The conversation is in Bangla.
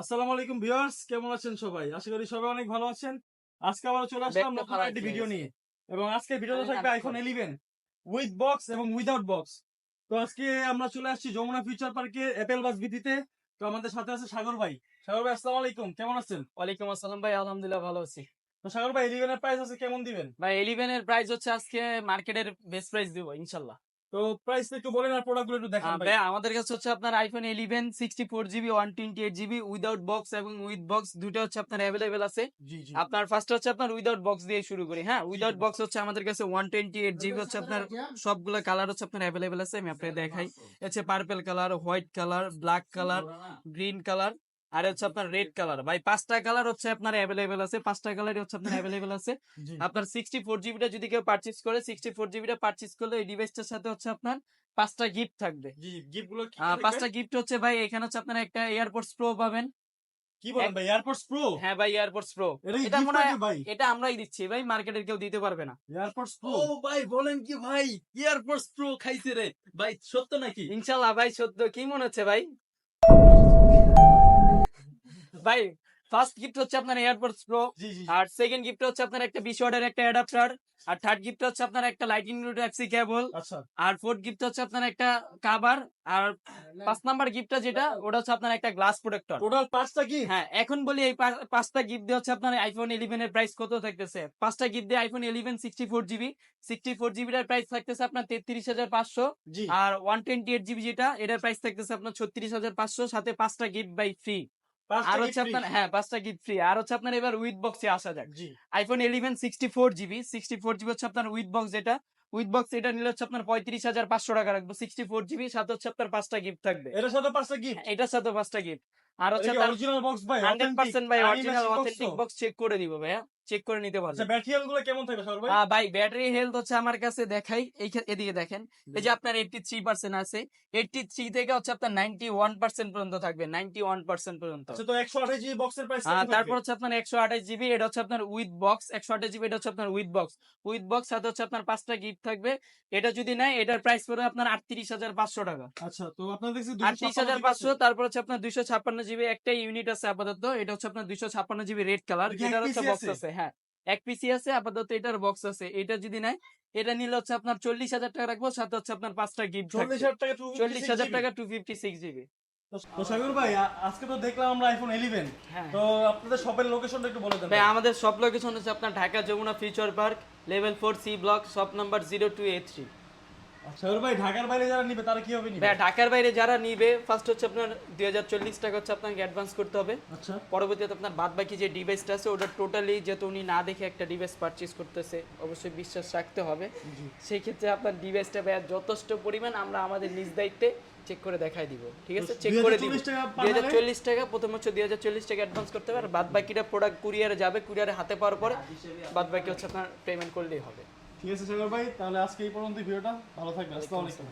আসসালামু আলাইকুম ভিউয়ার্স কেমন আছেন সবাই? আশা করি সবাই অনেক ভালো আছেন। আজকে আবার চলে আসলাম নতুন একটি ভিডিও নিয়ে। এবং আজকে ভিডিওতে থাকবে আইফোন করি। ইলেভেন উইথ বক্স এবং উইদাউট বক্স তো আজকে আমরা চলে আসছি যমুনা ফিউচার পার্কে অ্যাপেল বাস ভিত্তিতে। তো আমাদের সাথে আছে সাগর ভাই। সাগর ভাই আসসালামু আলাইকুম কেমন আছেন? ওয়ালাইকুম আসসালাম ভাই আলহামদুলিল্লাহ ভালো আছি। তো সাগর ভাই ইলেভেনের প্রাইস আছে কেমন দিবেন? ভাই এলিভেন এর প্রাইস হচ্ছে আজকে মার্কেটের বেস্ট প্রাইস দিব ইনশাল্লাহ। তো প্রাইস একটু বলেন আর প্রোডাক্টগুলো একটু দেখান ভাই। আমাদের কাছে হচ্ছে আপনার iPhone eleven sixty four GB one twenty eight GB without box এবং উইথ বক্স দুটো হচ্ছে আপনার অ্যাভেলেবেল আছে। আপনার ফার্স্ট হচ্ছে আপনার উইদাউট বক্স দিয়ে শুরু করি হ্যাঁ? উইদাউট বক্স হচ্ছে আমাদের কাছে ওয়ান টোয়েন্টি এইট জিবি হচ্ছে আপনার সবগুলো কালার হচ্ছে আপনার অ্যাভেলেবেল আছে আমি আপনাকে দেখাই। হচ্ছে purple colour white colour black colour green colour আর হচ্ছে আপনার রেড কালার ভাই পাঁচটা কালার হচ্ছে আপনার অ্যাভেলেবেল আছে পাঁচটা কালারই হচ্ছে আপনার অ্যাভেলেবেল আছে। আপনার সিক্সটি ফোর জিবিটা যদি কেউ পারচেস করে সিক্সটি ফোর জিবিটা পারচেস করলে এই ডিভাইসটার সাথে হচ্ছে আপনার পাঁচটা গিফট থাকবে। জি গিফটগুলো কি আহ, পাঁচটা গিফট হচ্ছে ভাই এখানে হচ্ছে আপনার একটা এয়ারপোর্টস প্রো পাবেন। কি বলেন ভাই এয়ারপোর্টস প্রো হ্যাঁ ভাই এয়ারপোর্টস প্রো এটা মনে হয় ভাই? এটা আমরাই দিচ্ছি ভাই মার্কেটের কেউ দিতে পারবে না। এয়ারপোর্টস প্রো ও ভাই বলেন কি ভাই এয়ারপোর্টস প্রো খাইছে রে। ভাই সত্য নাকি? ইনশাল্লাহ ভাই সত্য। কি মনে হচ্ছে ভাই? ভাই ফার্স্ট গিফট হচ্ছে আপনার এয়ারপোর্টস প্রো আর সেকেন্ড গিফট হচ্ছে আপনার একটা বিশ ওয়াটের একটা অ্যাডাপ্টার আর থার্ড গিফট হচ্ছে আপনার একটা লাইটিং টাইপসি কেবল আর ফোর্থ গিফট হচ্ছে আপনার একটা কাভার আর পাঁচ নাম্বার গিফটটা যেটা ওটা হচ্ছে আপনার একটা গ্লাস প্রোটেক্টর টোটাল পাঁচটা কি হ্যাঁ এখন বলি এই পাঁচটা গিফট দিয়ে হচ্ছে আপনার আইফোন ইলেভেন এর প্রাইস কত থাকতেছে? পাঁচটা গিফট দিয়ে iPhone eleven sixty four GB sixty four জিবিটার price থাকতেছে আপনার তেত্রিশ হাজার পাঁচশো জি। আর ওয়ান টোয়েন্টি এইট জিবি যেটা এটার প্রাইস থাকতেছে আপনার ছত্রিশ হাজার পাঁচশো সাথে পাঁচটা গিফট বাই ফ্রি আর হচ্ছে আপনার হ্যাঁ পাঁচটা গিফট ফ্রি আর হচ্ছে আপনার এবার উইথ বক্সে আসা যাক। IPhone eleven sixty four GB sixty four GB হচ্ছে আপনার উইথ বক্স যেটা। উইথ বক্স এটা নিলে হচ্ছে আপনার পঁয়ত্রিশ হাজার পাঁচশো টাকা রাখব। সিক্সটি ফোর জিবি সাথে হচ্ছে আপনার পাঁচটা গিফট থাকবে। এটার সাথে পাঁচটা গিফট এটার সাথে পাঁচটা গিফট আর হচ্ছে অরিজিনাল বক্স ভাই? হান্ড্রেড পার্সেন্ট ভাই original authentic box box check করে দিব ভাইয়া। চেক করে নিতে পারবেন ব্যাটারি গুলো কেমন থাকবে সর ভাই? ভাই ব্যাটারি হেলথ হচ্ছে আমার কাছে দেখাই। এই এদিকে দেখেন। এই যে আপনার এইটটি থ্রি পার্সেন্ট আছে। এইটটি থ্রি থেকে হচ্ছে আপনার নাইনটি ওয়ান পার্সেন্ট পর্যন্ত থাকবে নাইনটি ওয়ান পার্সেন্ট পর্যন্ত। আচ্ছা তো 128 জিবি বক্সের প্রাইস তারপর হচ্ছে আপনার একশো আঠাশ জিবি এটা হচ্ছে আপনার উইথ বক্স একশো আঠাশ জিবি এটা হচ্ছে আপনার উইথ বক্স উইথ বক্স সাথে হচ্ছে আপনার পাঁচটা গিফট থাকবে। এটা যদি নাই এটার প্রাইস পড়বে আপনার আটত্রিশ হাজার পাঁচশো টাকা। আচ্ছা তো আপনারা দেখছি আটত্রিশ হাজার পাঁচশো তারপর হচ্ছে আপনার দুইশো ছাপ্পান্ন জিবি একটা ইউনিট আছে আপাতত। এটা হচ্ছে আপনার দুইশো ছাপ্পান্ন জিবি রেড কালার এটা হচ্ছে বক্স আছে? হ্যাঁ এক পিসি আছে আপাতত এটার বক্স আছে। এটা যদি নাই এটা নিলে হচ্ছে আপনার চল্লিশ হাজার টাকা রাখব সাথে হচ্ছে আপনার পাঁচটা গিফট চল্লিশ হাজার টাকা টু ফিফটি সিক্স জিবি তো সাগর ভাই আজকে তো দেখলাম আমরা আইফোন 11 হ্যাঁ। তো আপনাদের শপের লোকেশনটা একটু বলে দেন ভাই আমাদের শপ লোকেশন হচ্ছে আপনার Dhaka Jamuna future park level four C block shop number 0283 ভাই ঢাকার বাইরে যারা নিবে তারা কীভাবে নিবে? ভাই ঢাকার বাইরে যারা নিবে ফার্স্ট হচ্ছে আপনার দুই হাজার চল্লিশ টাকা হচ্ছে আপনাকে অ্যাডভান্স করতে হবে। আচ্ছা। পরবর্তীতে আপনার বাদ বাকি যে ডিভাইসটা আছে ওটা টোটালি যেহেতু উনি না দেখে একটা ডিভাইস পারচেজ করতেছে অবশ্যই বিশ্বাস রাখতে হবে। সেই ক্ষেত্রে আপনার ডিভাইসটা ভাইয়া যথেষ্ট পরিমাণ আমরা আমাদের নিজ দায়িত্বে চেক করে দেখাই দিব ঠিক আছে? চেক করে দিব। 2040 দুই হাজার চল্লিশ টাকা প্রথম হচ্ছে দুই হাজার চল্লিশ টাকা অ্যাডভান্স করতে হবে আর বাদ বাকিটা প্রোডাক্ট কুরিয়ারে যাবে কুরিয়ারে হাতে পাওয়ার পরে বাদ বাকি হচ্ছে আপনার পেমেন্ট করলেই হবে। ঠিক আছে সাগর ভাই তাহলে আজকে এই পর্যন্ত ভিডিওটা। ভালো থাকবে আসসালামু আলাইকুম।